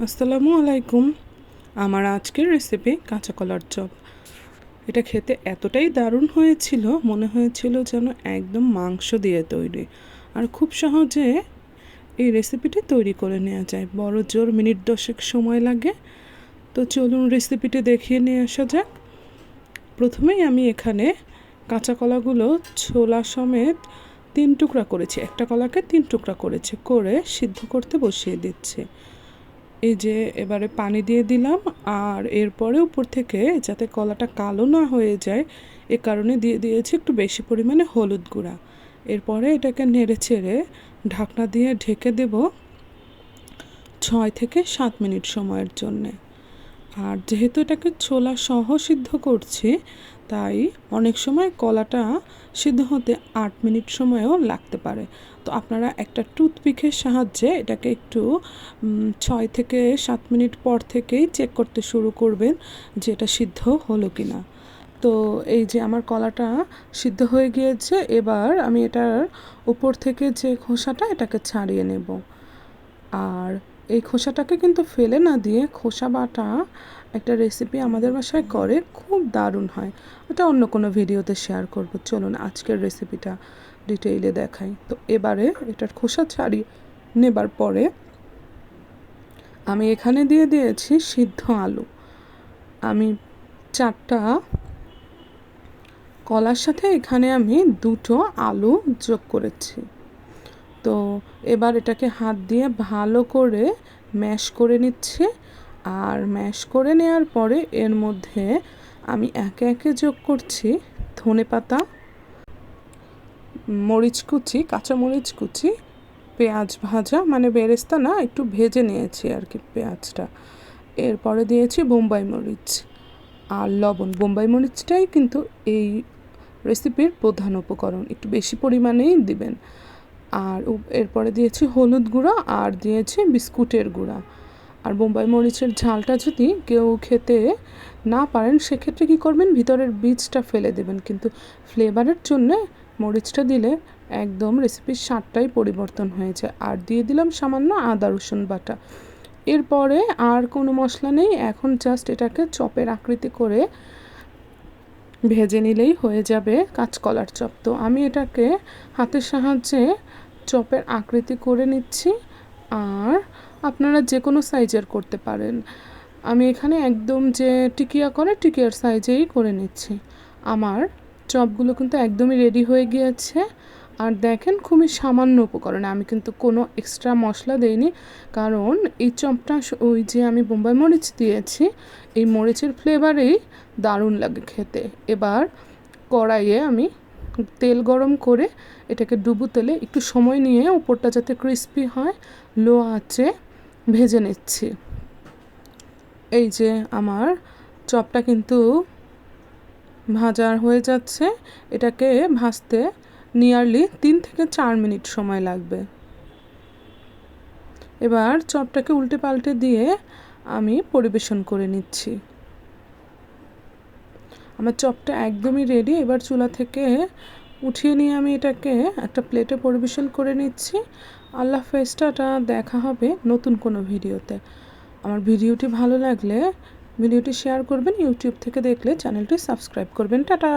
আসসালামু আলাইকুম। আমার আজকের রেসিপি কাঁচা কলার চপ। এটা খেতে এতটাই দারুণ হয়েছিল, মনে হয়েছিল যেন একদম মাংস দিয়ে তৈরি। আর খুব সহজে এই রেসিপিটি তৈরি করে নেওয়া যায়। বড় জোর মিনিট দশেক সময় লাগে। তো চলুন রেসিপিটি দেখিয়ে নিয়ে আসা যাক। প্রথমেই আমি এখানে কাঁচা কলাগুলো ছোলা সমেত তিন টুকরা করেছি। একটা কলাকে তিন টুকরা করেছে। করে সিদ্ধ করতে বসিয়ে দিচ্ছে। এই যে এবারে পানি দিয়ে দিলাম আর এরপরে উপর থেকে যাতে কলাটা কালো না হয়ে যায়, এ কারণে দিয়ে দিয়েছি একটু বেশি পরিমাণে হলুদ গুঁড়া। এরপরে এটাকে নেড়ে চেড়ে ঢাকনা দিয়ে ঢেকে দেব ছয় থেকে সাত মিনিট সময়ের জন্যে। আর যেহেতু এটাকে ছোলা সহ সিদ্ধ করছি, তাই অনেক সময় কলাটা সিদ্ধ হতে আট মিনিট সময়ও লাগতে পারে। তো আপনারা একটা টুথপিকের সাহায্যে এটাকে একটু ছয় থেকে সাত মিনিট পর থেকেই চেক করতে শুরু করবেন যে এটা সিদ্ধ হলো কি না তো এই যে আমার কলাটা সিদ্ধ হয়ে গিয়েছে, এবার আমি এটার উপর থেকে যে খোসাটা এটাকে ছাড়িয়ে নেব। আর এই খোসাটাকে কিন্তু ফেলে না দিয়ে খোসা বাটা একটা রেসিপি আমাদের বাসায় করে খুব দারুণ হয়। ওটা অন্য কোনো ভিডিওতে শেয়ার করব। চলুন আজকের রেসিপিটা ডিটেইলে দেখাই। তো এবারে এটার খোসা ছাড়িয়ে নেবার পরে আমি এখানে দিয়ে দিয়েছি সিদ্ধ আলু। আমি চারটা কলার সাথে এখানে আমি দুটো আলু যোগ করেছি। তো এবার এটাকে হাত দিয়ে ভালো করে ম্যাশ করে নিচ্ছে। আর ম্যাশ করে নেওয়ার পরে এর মধ্যে আমি একে একে যোগ করছি ধনে পাতা, মরিচ কুচি, কাঁচা মরিচ কুচি, পেঁয়াজ ভাজা মানে বেরেস্তা না, একটু ভেজে নিয়েছি আর কি পেঁয়াজটা। এরপরে দিয়েছি বোম্বাই মরিচ আর লবণ। বোম্বাই মরিচটাই কিন্তু এই রেসিপির প্রধান উপকরণ। একটু বেশি পরিমাণেই দিবেন। আর এরপরে দিয়েছি হলুদ গুঁড়া আর দিয়েছি বিস্কুটের গুঁড়া। আর বোম্বাই মরিচের ঝালটা যদি কেউ খেতে না পারেন, সেক্ষেত্রে কী করবেন? ভিতরের বীজটা ফেলে দেবেন। কিন্তু ফ্লেভারের জন্যে মরিচটা দিলে একদম রেসিপির স্বাদটাই পরিবর্তন হয়েছে আর দিয়ে দিলাম সামান্য আদা, রসুন বাটা। এরপরে আর কোনো মশলা নেই। এখন জাস্ট এটাকে চপের আকৃতি করে ভেজে নিলেই হয়ে যাবে কাঁচকলার চপ। তো আমি এটাকে হাতের সাহায্যে চপের আকৃতি করে নিচ্ছি আর আপনারা যে কোনো সাইজের করতে পারেন। আমি এখানে একদম যে টিকিয়া করে টিকিয়ার সাইজেই করে নিচ্ছি। আমার চপগুলো কিন্তু একদমই রেডি হয়ে গিয়েছে। আর দেখেন খুবই সামান্য উপকরণ। আমি কিন্তু কোনো এক্সট্রা মশলা দেইনি। কারণ এই চপটা ওই যে আমি বোম্বাই মরিচ দিয়েছি, এই মরিচের ফ্লেভারেই দারুণ লাগে খেতে। এবার কড়াইয়ে আমি তেল গরম করে এটাকে ডুবু তেলে, একটু সময় নিয়ে উপরটা যাতে ক্রিস্পি হয় লো আঁচে ভেজে নিচ্ছি। এই যে আমার চপটা কিন্তু ভাজার হয়ে যাচ্ছে, এটাকে ভাজতে নিয়ারলি তিন থেকে চার মিনিট সময় লাগবে। এবার চপটাকে উল্টে পাল্টে দিয়ে আমি পরিবেশন করে নিচ্ছি। আমার চপটা একদমই রেডি এবার চুলা থেকে উঠিয়ে নিয়ে আমি এটাকে একটা প্লেটে পরিবেশন করে নিচ্ছি। আল্লাহ ফেস্টাটা দেখা হবে নতুন কোনো ভিডিওতে। আমার ভিডিওটি ভালো লাগলে ভিডিওটি শেয়ার করবেন ইউটিউব থেকে দেখলে চ্যানেলটি সাবস্ক্রাইব করবেন। টাটা!